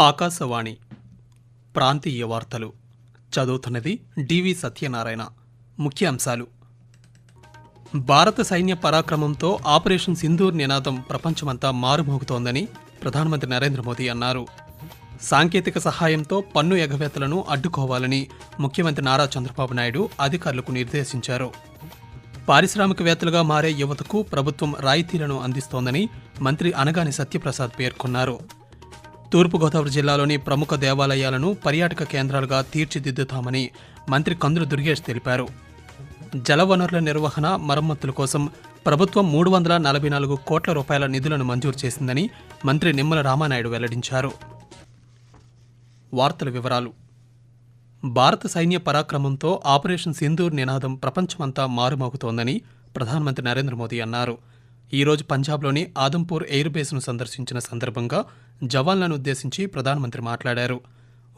ఆకాశవాణి ప్రాంతీయ వార్తలు చదువుతున్నది డివి సత్యనారాయణ. ముఖ్యాంశాలు. భారత సైన్య పరాక్రమంతో ఆపరేషన్ సింధూర్ నినాదం ప్రపంచమంతా మారుమోగుతోందని ప్రధానమంత్రి నరేంద్ర మోదీ అన్నారు. సాంకేతిక సహాయంతో పన్ను ఎగవేతలను అడ్డుకోవాలని ముఖ్యమంత్రి నారా చంద్రబాబు నాయుడు అధికారులకు నిర్దేశించారు. పారిశ్రామికవేత్తలుగా మారే యువతకు ప్రభుత్వం రాయితీలను అందిస్తోందని మంత్రి అనగాని సత్యప్రసాద్ పేర్కొన్నారు. తూర్పుగోదావరి జిల్లాలోని ప్రముఖ దేవాలయాలను పర్యాటక కేంద్రాలుగా తీర్చిదిద్దుతామని మంత్రి కందులు దుర్గేష్ తెలిపారు. జలవనరుల నిర్వహణ మరమ్మతుల కోసం ప్రభుత్వం మూడు వందల నలభై నాలుగు కోట్ల రూపాయల నిధులను మంజూరు చేసిందని మంత్రి నిమ్మల రామానాయుడు వెల్లడించారు. వార్తల వివరాలు. భారత సైన్య పరాక్రమంతో ఆపరేషన్ సింధూర్ నినాదం ప్రపంచమంతా మారుమోగుతోందని ప్రధానమంత్రి నరేంద్ర మోదీ అన్నారు. ఈరోజు పంజాబ్లోని ఆదంపూర్ ఎయిర్ బేస్ను సందర్శించిన సందర్భంగా జవాన్లను ఉద్దేశించి ప్రధానమంత్రి మాట్లాడారు.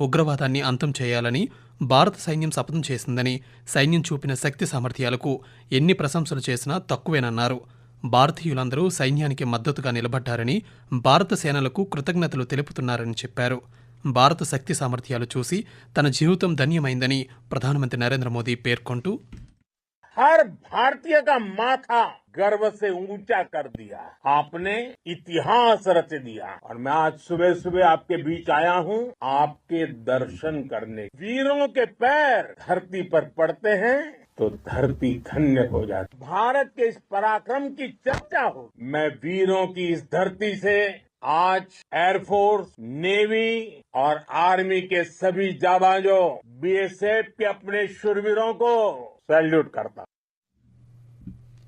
ఉగ్రవాదాన్ని అంతం చేయాలని భారత సైన్యం శపథం చేసిందని సైన్యం చూపిన శక్తి సామర్థ్యాలకు ఎన్ని ప్రశంసలు చేసినా తక్కువేనన్నారు. భారతీయులందరూ సైన్యానికి మద్దతుగా నిలబడ్డారని భారత సేనలకు కృతజ్ఞతలు తెలుపుతున్నారని చెప్పారు. భారత శక్తి సామర్థ్యాలు చూసి తన జీవితం ధన్యమైందని ప్రధానమంత్రి నరేంద్ర మోదీ పేర్కొంటూ हर भारतीय का माथा गर्व से ऊँचा कर दिया। आपने इतिहास रच दिया। और मैं आज सुबह सुबह आपके बीच आया हूँ, आपके दर्शन करने। वीरों के पैर धरती पर पड़ते हैं तो धरती धन्य हो जाती। भारत के इस पराक्रम की चर्चा हो। मैं वीरों की इस धरती से आज एयरफोर्स नेवी और आर्मी के सभी जाबाजों बीएसएफ के अपने शूरवीरों को సాల్యూట్ కడతా.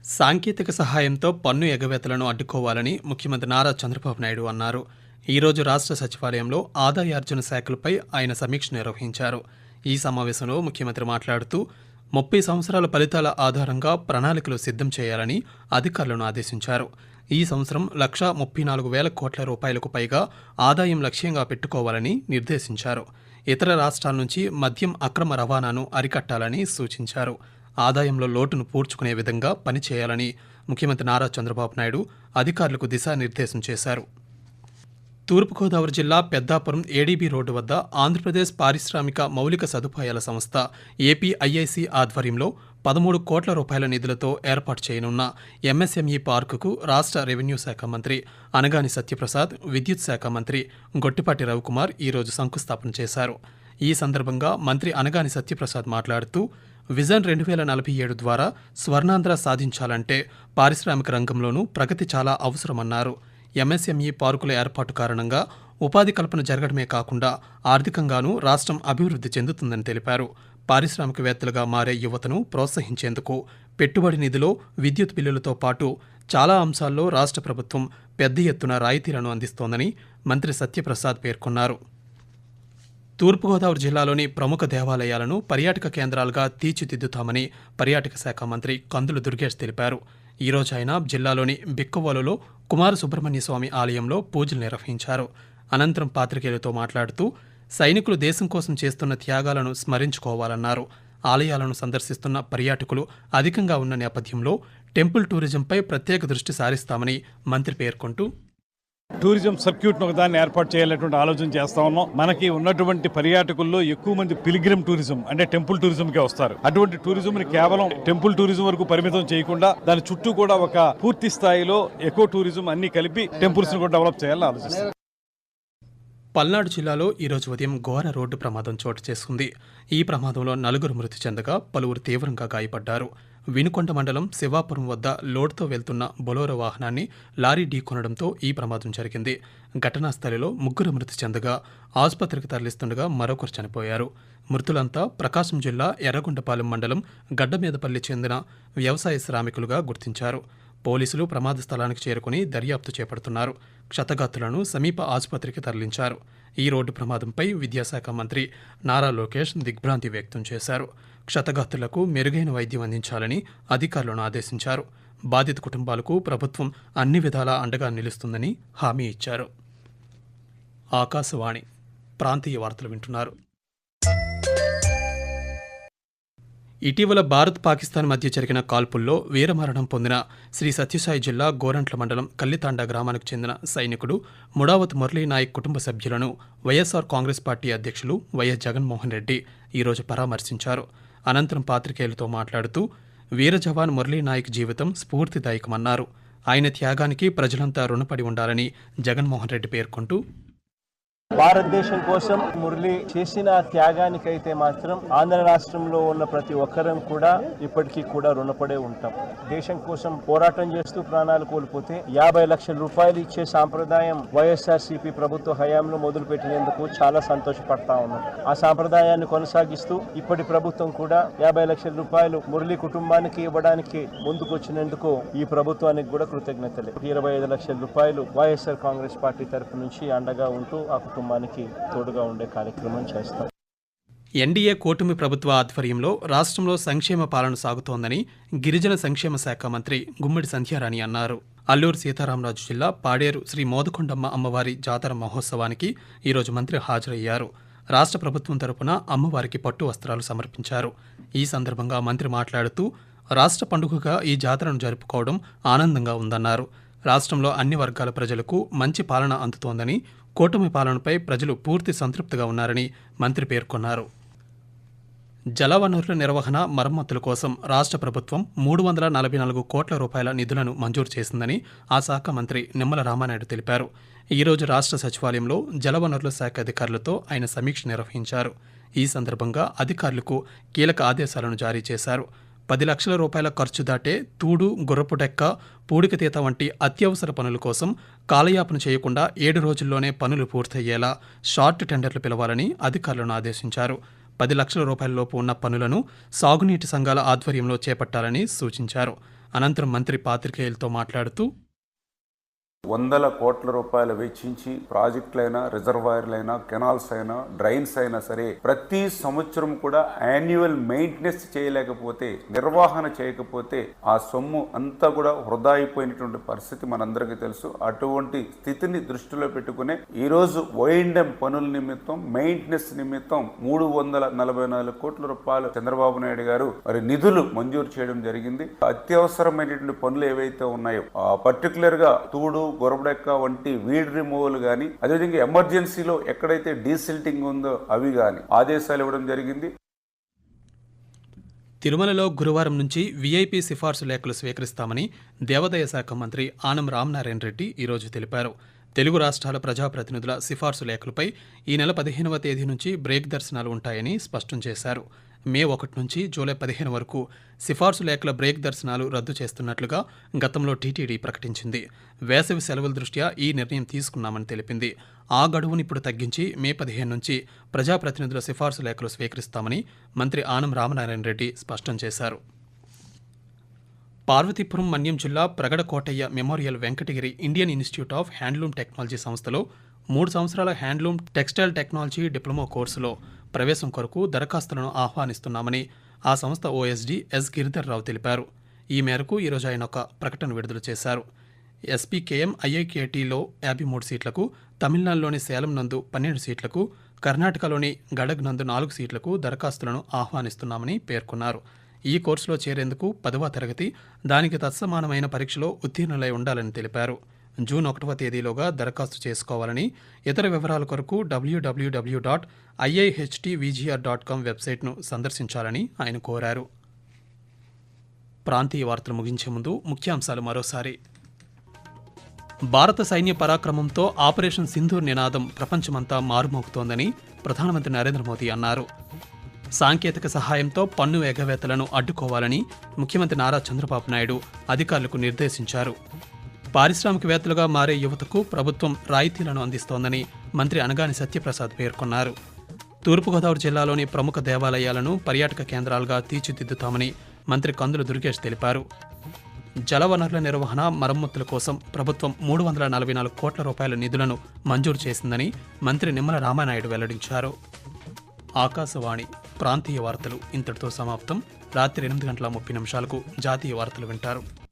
సాంకేతిక సహాయంతో పన్ను ఎగవేతలను అడ్డుకోవాలని ముఖ్యమంత్రి నారా చంద్రబాబు నాయుడు అన్నారు. ఈరోజు రాష్ట్ర సచివాలయంలో ఆదాయార్జున శాఖలపై ఆయన సమీక్ష నిర్వహించారు. ఈ సమావేశంలో ముఖ్యమంత్రి మాట్లాడుతూ ముప్పై సంవత్సరాల ఫలితాల ఆధారంగా ప్రణాళికలు సిద్ధం చేయాలని అధికారులను ఆదేశించారు. ఈ సంవత్సరం లక్షా ముప్పై నాలుగు వేల కోట్ల రూపాయలకు పైగా ఆదాయం లక్ష్యంగా పెట్టుకోవాలని నిర్దేశించారు. ఇతర రాష్ట్రాల నుంచి మద్యం అక్రమ రవాణాను అరికట్టాలని సూచించారు. ఆదాయంలో లోటును పూడ్చుకునే విధంగా పనిచేయాలని ముఖ్యమంత్రి నారా చంద్రబాబు నాయుడు అధికారులకు దిశానిర్దేశం చేశారు. తూర్పుగోదావరి జిల్లా పెద్దాపురం ఏడీబీ రోడ్డు వద్ద ఆంధ్రప్రదేశ్ పారిశ్రామిక మౌలిక సదుపాయాల సంస్థ ఏపీఐఐసి ఆధ్వర్యంలో పదమూడు కోట్ల రూపాయల నిధులతో ఏర్పాటు చేయనున్న ఎంఎస్ఎంఈ పార్కుకు రాష్ట్ర రెవెన్యూ శాఖ మంత్రి అనగాని సత్యప్రసాద్ విద్యుత్ శాఖ మంత్రి గొట్టిపాటి రవికుమార్ ఈరోజు శంకుస్థాపన చేశారు. ఈ సందర్భంగా మంత్రి అనగాని సత్యప్రసాద్ మాట్లాడుతూ విజన్ రెండు వేల నలభై ఏడు ద్వారా స్వర్ణాంధ్ర సాధించాలంటే పారిశ్రామిక రంగంలోనూ ప్రగతి చాలా అవసరమన్నారు. ఎంఎస్ఎంఈ పార్కుల ఏర్పాటు కారణంగా ఉపాధి కల్పన జరగడమే కాకుండా ఆర్థికంగానూ రాష్ట్రం అభివృద్ధి చెందుతుందని తెలిపారు. పారిశ్రామికవేత్తలుగా మారే యువతను ప్రోత్సహించేందుకు పెట్టుబడి నిధిలో విద్యుత్ బిల్లులతో పాటు చాలా అంశాల్లో రాష్ట్ర ప్రభుత్వం పెద్ద ఎత్తున రాయితీలను అందిస్తోందని మంత్రి సత్యప్రసాద్ పేర్కొన్నారు. తూర్పుగోదావరి జిల్లాలోని ప్రముఖ దేవాలయాలను పర్యాటక కేంద్రాలుగా తీర్చిదిద్దుతామని పర్యాటక శాఖ మంత్రి కందులు దుర్గేష్ తెలిపారు. ఈరోజు ఆయన జిల్లాలోని బిక్కవోలులో కుమార సుబ్రహ్మణ్య స్వామి ఆలయంలో పూజలు నిర్వహించారు. అనంతరం పాత్రికేయులతో మాట్లాడుతూ సైనికులు దేశం కోసం చేస్తున్న త్యాగాలను స్మరించుకోవాలన్నారు. ఆలయాలను సందర్శిస్తున్న పర్యాటకులు అధికంగా ఉన్న నేపథ్యంలో టెంపుల్ టూరిజంపై ప్రత్యేక దృష్టి సారిస్తామని మంత్రి పేర్కొంటూ టూరిజం సర్క్యూట్ ఒక దాన్ని ఏర్పాటు చేయాలనేటువంటి ఆలోచన చేస్తా ఉన్నాం. మనకి ఉన్నటువంటి పర్యాటకుల్లో ఎక్కువ మంది పిలిగ్రిమ్ టూరిజం అంటే టెంపుల్ టూరిజంకే వస్తారు. అటువంటి టూరిజం ని కేవలం టెంపుల్ టూరిజం వరకు పరిమితం చేయకుండా దాని చుట్టూ కూడా ఒక పూర్తి స్థాయిలో ఎకో టూరిజం అన్ని కలిపి టెంపుల్స్ని కూడా డెవలప్ చేయాలని ఆలోచిస్తారు పల్నాడు జిల్లాలో ఈరోజు ఉదయం ఘోర రోడ్డు ప్రమాదం చోటు చేసుకుంది. ఈ ప్రమాదంలో నలుగురు మృతి చెందగా పలువురు తీవ్రంగా గాయపడ్డారు. వినుకొండ మండలం శివాపురం వద్ద లోడ్తో వెళ్తున్న బొలోరో వాహనాన్ని లారీ ఢీకొనడంతో ఈ ప్రమాదం జరిగింది. ఘటనా స్థలిలో ముగ్గురు మృతి చెందగా ఆసుపత్రికి తరలిస్తుండగా మరొకరు చనిపోయారు. మృతులంతా ప్రకాశం జిల్లా ఎర్రగొండపాలెం మండలం గడ్డమీదపల్లి చెందిన వ్యవసాయ శ్రామికులుగా గుర్తించారు. పోలీసులు ప్రమాద స్థలానికి చేరుకుని దర్యాప్తు చేపడుతున్నారు. క్షతగాత్రులను సమీప ఆసుపత్రికి తరలించారు. ఈ రోడ్డు ప్రమాదంపై విద్యాశాఖ మంత్రి నారా లోకేష్ దిగ్భ్రాంతి వ్యక్తం చేశారు. క్షతగాత్రులకు మెరుగైన వైద్యం అందించాలని అధికారులను ఆదేశించారు. బాధిత కుటుంబాలకు ప్రభుత్వం అన్ని విధాలా అండగా నిలుస్తుందని హామీ ఇచ్చారు. ఆకాశవాణి ప్రాంతీయ వార్తలు వింటున్నారు. ఇటీవల భారత్ పాకిస్తాన్ మధ్య జరిగిన కాల్పుల్లో వీరమరణం పొందిన శ్రీ సత్యసాయి జిల్లా గోరంట్ల మండలం కల్లితాండ గ్రామానికి చెందిన సైనికుడు ముడావత్ మురళీ నాయక్ కుటుంబ సభ్యులను వైఎస్ఆర్ కాంగ్రెస్ పార్టీ అధ్యక్షులు వైఎస్ జగన్మోహన్ రెడ్డి ఈరోజు పరామర్శించారు. అనంతరం పాత్రికేయులతో మాట్లాడుతూ వీర జవాన్ మురళీ నాయక్ జీవితం స్ఫూర్తిదాయకమన్నారు. ఆయన త్యాగానికి ప్రజలంతా రుణపడి ఉండాలని జగన్మోహన్ రెడ్డి పేర్కొంటూ భారతదేశం కోసం మురళి చేసిన త్యాగానికైతే మాత్రం ఆంధ్ర రాష్ట్రంలో ఉన్న ప్రతి ఒక్కరం కూడా ఇప్పటికీ కూడా రుణపడే ఉంటాం. దేశం కోసం పోరాటం చేస్తూ ప్రాణాలు కోల్పోతే యాభై లక్షల రూపాయలు ఇచ్చే సాంప్రదాయం వైఎస్ఆర్సీపీ ప్రభుత్వ హయాంలో మొదలు పెట్టినందుకు చాలా సంతోషపడతా ఉన్నాం. ఆ సాంప్రదాయాన్ని కొనసాగిస్తూ ఇప్పటి ప్రభుత్వం కూడా యాభై లక్షల రూపాయలు మురళి కుటుంబానికి ఇవ్వడానికి ముందుకొచ్చినందుకు ఈ ప్రభుత్వానికి కూడా కృతజ్ఞతలు. ఇరవై ఐదు లక్షల రూపాయలు వైఎస్ఆర్ కాంగ్రెస్ పార్టీ తరఫు నుంచి అండగా ఉంటూ ఆ కుటుంబానికి తోడుగా ఉండే కార్యక్రమం చేస్తాం. ఎన్డీఏ కూటమి ప్రభుత్వ ఆధ్వర్యంలో రాష్ట్రంలో సంక్షేమ పాలన సాగుతోందని గిరిజన సంక్షేమ శాఖ మంత్రి గుమ్మడి సంధ్యారాణి అన్నారు. అల్లూరు సీతారామరాజు జిల్లా పాడేరు శ్రీ మోదకొండమ్మ అమ్మవారి జాతర మహోత్సవానికి ఈరోజు మంత్రి హాజరయ్యారు. రాష్ట్ర ప్రభుత్వం తరపున అమ్మవారికి పట్టు వస్త్రాలు సమర్పించారు. ఈ సందర్భంగా మంత్రి మాట్లాడుతూ రాష్ట్ర పండుగగా ఈ జాతరను జరుపుకోవడం ఆనందంగా ఉందన్నారు. రాష్ట్రంలో అన్ని వర్గాల ప్రజలకు మంచి పాలన అందుతోందని కూటమి పాలనపై ప్రజలు పూర్తి సంతృప్తిగా ఉన్నారని మంత్రి పేర్కొన్నారు. జలవనరుల నిర్వహణ మరమ్మతుల కోసం రాష్ట్ర ప్రభుత్వం మూడు వందల నలభై నాలుగు కోట్ల రూపాయల నిధులను మంజూరు చేసిందని ఆ శాఖ మంత్రి నిమ్మల రామానాయుడు తెలిపారు. ఈరోజు రాష్ట్ర సచివాలయంలో జలవనరుల శాఖ అధికారులతో ఆయన సమీక్ష నిర్వహించారు. ఈ సందర్భంగా అధికారులకు కీలక ఆదేశాలను జారీ చేశారు. పది లక్షల రూపాయల ఖర్చు దాటే తూడు గుర్రపు డెక్క పూడికతీత వంటి అత్యవసర పనుల కోసం కాలయాపన చేయకుండా ఏడు రోజుల్లోనే పనులు పూర్తయ్యేలా షార్ట్ టెండర్లు పిలవాలని అధికారులను ఆదేశించారు. పది లక్షల రూపాయలలోపు ఉన్న పనులను సాగునీటి సంఘాల ఆధ్వర్యంలో చేపట్టాలని సూచించారు. అనంతరం మంత్రి పాత్రికేయులతో మాట్లాడుతూ వందల కోట్ల రూపాయలు వెచ్చించి ప్రాజెక్టులైనా రిజర్వాయర్లైనా కెనాల్స్ అయినా డ్రైన్స్ అయినా సరే ప్రతి సంవత్సరం కూడా యాన్యువల్ మెయింటెనెన్స్ చేయలేకపోతే నిర్వహణ చేయకపోతే ఆ సొమ్ము అంతా కూడా వృధా అయిపోయినటువంటి పరిస్థితి మనందరికీ తెలుసు. అటువంటి స్థితిని దృష్టిలో పెట్టుకునే ఈరోజు రోజు ఓఎండ్ఎం పనుల నిమిత్తం మెయింటెనెన్స్ నిమిత్తం మూడు వందల నలభై నాలుగు కోట్ల రూపాయలు చంద్రబాబు నాయుడు గారు మరి నిధులు మంజూరు చేయడం జరిగింది. అత్యవసరమైనటువంటి పనులు ఏవైతే ఉన్నాయో పర్టికులర్గా తూడు గొరబడెక్క వంటి వీడ్ రిమూవల్ కానీ అదేవిధంగా ఎమర్జెన్సీలో ఎక్కడైతే డీసిల్టింగ్ ఉందో అవి కానీ ఆదేశాలు ఇవ్వడం జరిగింది. తిరుమలలో గురువారం నుంచి వీఐపీ సిఫార్సు లేఖలు స్వీకరిస్తామని దేవాదాయ శాఖ మంత్రి ఆనం రామనారాయణ రెడ్డి ఈరోజు తెలిపారు. తెలుగు రాష్ట్రాల ప్రజాప్రతినిధుల సిఫార్సు లేఖలపై ఈ నెల పదిహేనవ తేదీ నుంచి బ్రేక్ దర్శనాలు ఉంటాయని స్పష్టం చేశారు. మే ఒకటి నుంచి జూలై పదిహేను వరకు సిఫార్సు లేఖల బ్రేక్ దర్శనాలు రద్దు చేస్తున్నట్లుగా గతంలో టీటీడీ ప్రకటించింది. వేసవి సెలవుల దృష్ట్యా ఈ నిర్ణయం తీసుకున్నామని తెలిపింది. ఆ గడువును ఇప్పుడు తగ్గించి మే పదిహేను నుంచి ప్రజాప్రతినిధుల సిఫార్సు లేఖలు స్వీకరిస్తామని మంత్రి ఆనం రామనారాయణ రెడ్డి స్పష్టం చేశారు. పార్వతీపురం మన్యం జిల్లా Pragada Kotaiah memorial Venkatagiri Indian institute of handloom technology సంస్థలో మూడు సంవత్సరాల హ్యాండ్లూమ్ టెక్స్టైల్ టెక్నాలజీ డిప్లొమా కోర్సులో ప్రవేశం కొరకు దరఖాస్తులను ఆహ్వానిస్తున్నామని ఆ సంస్థ ఓఎస్డీ ఎస్ గిరిధర్ రావు తెలిపారు. ఈ మేరకు ఈరోజు ఆయన ఒక ప్రకటన విడుదల చేశారు. ఎస్పీకేఎం ఐఐకేటీలో యాభై మూడు సీట్లకు తమిళనాడులోని సేలం నందు పన్నెండు సీట్లకు కర్ణాటకలోని గడగ్ నందు నాలుగు సీట్లకు దరఖాస్తులను ఆహ్వానిస్తున్నామని పేర్కొన్నారు. ఈ కోర్సులో చేరేందుకు పదవ తరగతి దానికి తత్సమానమైన పరీక్షలో ఉత్తీర్ణులై ఉండాలని తెలిపారు. జూన్ ఒకటవ తేదీలోగా దరఖాస్తు చేసుకోవాలని. ఇతర వివరాల కొరకు డబ్ల్యూడబ్ల్యూడబ్ల్యూ డాట్ ఐఐహెచ్టీవీజీఆర్ డాట్ కామ్ వెబ్సైట్ను సందర్శించాలని ఆయన కోరారు. ప్రాంతీయ వార్తలు ముగించే ముందు ముఖ్యాంశాలు మరోసారి. భారత సైన్య పరాక్రమంతో ఆపరేషన్ సింధూర్ నినాదం ప్రపంచమంతా మారుమోగుతోందని ప్రధానమంత్రి నరేంద్ర మోదీ అన్నారు. సాంకేతిక సహాయంతో పన్ను ఎగవేతలను అడ్డుకోవాలని ముఖ్యమంత్రి నారా చంద్రబాబు నాయుడు అధికారులకు నిర్దేశించారు. పారిశ్రామికవేత్తలుగా మారే యువతకు ప్రభుత్వం రాయితీలను అందిస్తోందని మంత్రి అనగాని సత్యప్రసాద్ పేర్కొన్నారు. తూర్పుగోదావరి జిల్లాలోని ప్రముఖ దేవాలయాలను పర్యాటక కేంద్రాలుగా తీర్చిదిద్దుతామని మంత్రి కందుల దుర్గేష్ తెలిపారు. జలవనరుల నిర్వహణ మరమ్మతుల కోసం ప్రభుత్వం మూడు వందల నలభై నాలుగు కోట్ల రూపాయల నిధులను మంజూరు చేసిందని మంత్రి నిమ్మల రామానాయుడు వెల్లడించారు. ఆకాశవాణి ప్రాంతీయ వార్తలు ఇంతటితో సమాప్తం. రాత్రి ఎనిమిది గంటల ముప్పై నిమిషాలకు జాతీయ వార్తలు వింటారు.